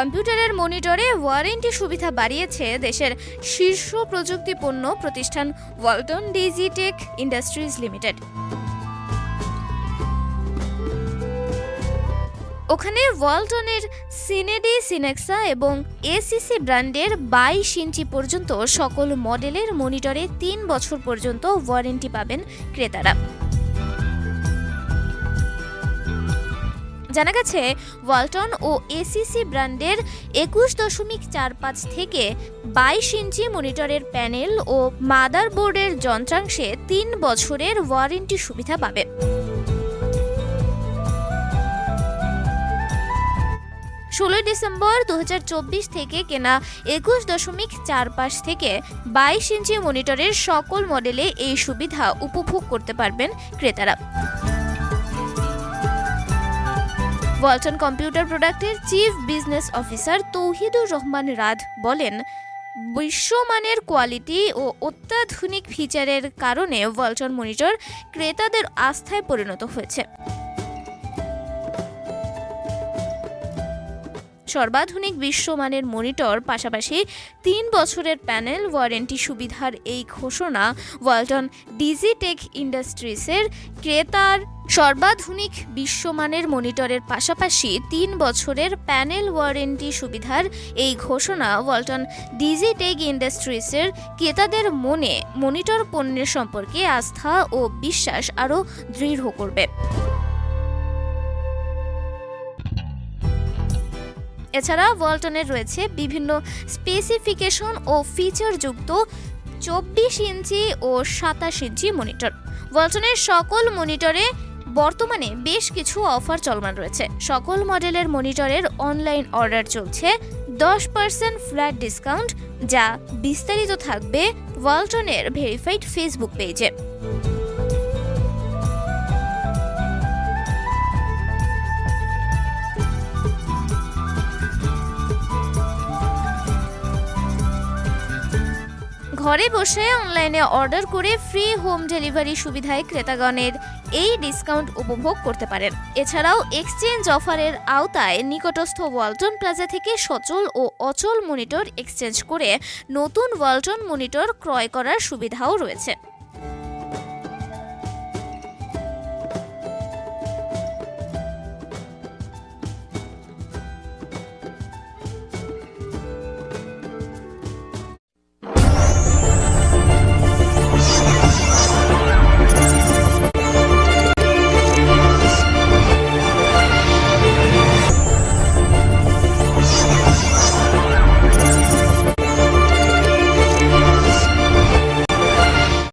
কম্পিউটারের মনিটরে ওয়ারেন্টি সুবিধা বাড়িয়েছে দেশের শীর্ষ প্রযুক্তি পণ্য প্রতিষ্ঠান ওয়ালটন ডিজিটেক ইন্ডাস্ট্রিজ লিমিটেড। ওখানে ওয়ালটনের সিনেডি, সিনেক্সা এবং এসিসি ব্র্যান্ডের বাইশ ইঞ্চি পর্যন্ত সকল মডেলের মনিটরে তিন বছর পর্যন্ত ওয়ারেন্টি পাবেন ক্রেতারা। জানা গেছে, ওয়ালটন ও এসিসি ব্র্যান্ডের একুশ দশমিক চার পাঁচ থেকে বাইশ ইঞ্চি মনিটরের প্যানেল ও মাদারবোর্ডের যন্ত্রাংশে তিন বছরের ওয়ারেন্টি সুবিধা পাবে। ষোলোই ডিসেম্বর দু হাজার চব্বিশ থেকে কেনা একুশ দশমিক চার পাঁচ থেকে বাইশ ইঞ্চি মনিটরের সকল মডেলে এই সুবিধা উপভোগ করতে পারবেন ক্রেতারা। ওয়ালটন কম্পিউটার প্রোডাক্টের chief business officer Tauhidur Rahman Raad বলেন, বিশ্বমানের কোয়ালিটি ও অত্যাধুনিক ফিচারের কারণে ওয়ালটন মনিটর ক্রেতাদের আস্থায় পরিণত হয়েছে। সর্বাধুনিক বিশ্বমানের মনিটর পাশাপাশি তিন বছরের প্যানেল ওয়ারেন্টি সুবিধার এই ঘোষণা ওয়ালটন ডিজিটেক ইন্ডাস্ট্রিজের ক্রেতার সর্বাধুনিক বিশ্বমানের মনিটরের পাশাপাশি তিন বছরের প্যানেল ওয়ারেন্টি সুবিধার এই ঘোষণা ওয়ালটন ডিজিটেক ইন্ডাস্ট্রিজের ক্রেতাদের মনে মনিটর পণ্যের সম্পর্কে আস্থা ও বিশ্বাস আরও দৃঢ় করবে। এছাড়া ওয়ালটনের রয়েছে বিভিন্ন স্পেসিফিকেশন ও ফিচারযুক্ত চব্বিশ ইঞ্চি ও সাতাশ ইঞ্চি মনিটর। ওয়ালটনের সকল মনিটরে বর্তমানে বেশ কিছু অফার চলমান রয়েছে। সকল মডেলের মনিটরের অনলাইন অর্ডার চলছে। দশ পার্সেন্ট ফ্ল্যাট ডিসকাউন্ট, যা বিস্তারিত থাকবে ওয়ালটনের ভেরিফাইড ফেসবুক পেজে। ঘরে বসে অনলাইনে অর্ডার করে ফ্রি হোম ডেলিভারি সুবিধায় ক্রেতাগণের এই ডিসকাউন্ট উপভোগ করতে পারেন। এছাড়াও এক্সচেঞ্জ অফারের আওতায় নিকটস্থ ওয়ালটন প্লাজা থেকে সচল ও অচল মনিটর এক্সচেঞ্জ করে নতুন ওয়ালটন মনিটর ক্রয় করার সুবিধাও রয়েছে।